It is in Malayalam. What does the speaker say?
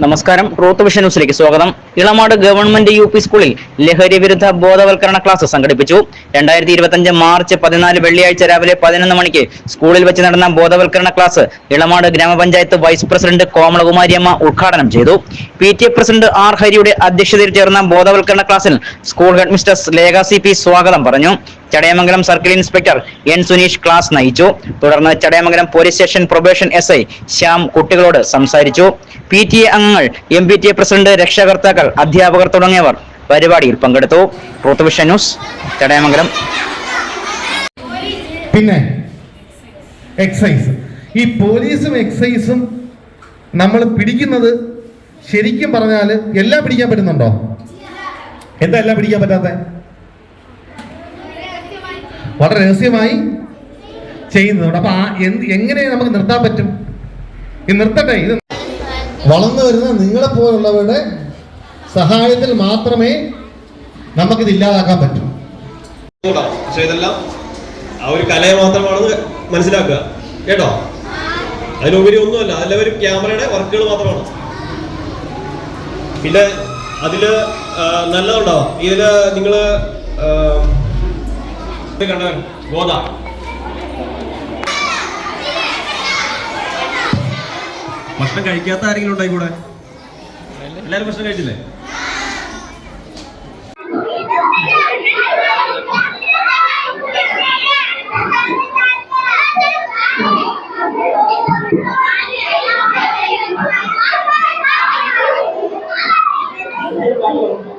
നമസ്കാരം. ട്രൂത്ത് വിഷൻ ന്യൂസിലേക്ക് സ്വാഗതം. ഇളമാട് ഗവൺമെന്റ് യു പി സ്കൂളിൽ ലഹരി വിരുദ്ധ ബോധവൽക്കരണ ക്ലാസ് സംഘടിപ്പിച്ചു. രണ്ടായിരത്തി ഇരുപത്തിയഞ്ച് മാർച്ച് പതിനാല് വെള്ളിയാഴ്ച രാവിലെ പതിനൊന്ന് മണിക്ക് സ്കൂളിൽ വെച്ച് നടന്ന ബോധവൽക്കരണ ക്ലാസ് ഇളമാട് ഗ്രാമപഞ്ചായത്ത് വൈസ് പ്രസിഡന്റ് കോമളകുമാരിയമ്മ ഉദ്ഘാടനം ചെയ്തു. P T A president R ഹരിയുടെ അധ്യക്ഷതയിൽ ചേർന്ന ബോധവൽക്കരണ ക്ലാസ്സിൽ school head mistress Lekha C P സ്വാഗതം പറഞ്ഞു. Chadayamangalam circle inspector N Suneesh class നയിച്ചു. തുടർന്ന് Chadayamangalam police station probation S I Shyam കുട്ടികളോട് സംസാരിച്ചു. പി ടി എ അംഗങ്ങൾ M P T A president രക്ഷകർത്താക്കൾ അധ്യാപകർ തുടങ്ങിയവർ പരിപാടിയിൽ പങ്കെടുത്തു. Vision news Chadayamangalam. പിന്നെ എക്സൈസ് ഈ പോലീസും എക്സൈസും നമ്മൾ പിടിക്കുന്നത് ശരിക്കും പറഞ്ഞാൽ എല്ലാം പിടിക്കാൻ പറ്റുന്നുണ്ടോ? എന്താ എല്ലാം പിടിക്കാൻ പറ്റാത്ത? വളരെ രഹസ്യമായി ചെയ്യുന്നതുകൊണ്ട് അപ്പൊ ആ എങ്ങനെ നമുക്ക് നിർത്താൻ പറ്റും? ഇത് നിർത്തട്ടെ ഇത് വളർന്നു വരുന്ന നിങ്ങളെ പോലുള്ളവരുടെ സഹായത്തിൽ മാത്രമേ നമുക്കിത് ഇല്ലാതാക്കാൻ പറ്റൂ. പക്ഷേ ഇതെല്ലാം ആ ഒരു കലയെ മാത്രമാണെന്ന് മനസ്സിലാക്കുക. കേട്ടോ? അതിനുപരി ഒന്നുമല്ല അതെല്ലാവരും ക്യാമറയുടെ വർക്കുകൾ മാത്രമാണ്. പിന്നെ അതിൽ നല്ലതുണ്ടാവാം. ഇതിൽ നിങ്ങൾ ഭക്ഷണം കഴിക്കാത്ത ആരെങ്കിലും ഉണ്ടായി കൂടെ? എല്ലാരും ഭക്ഷണം കഴിച്ചില്ലേ? Thank you.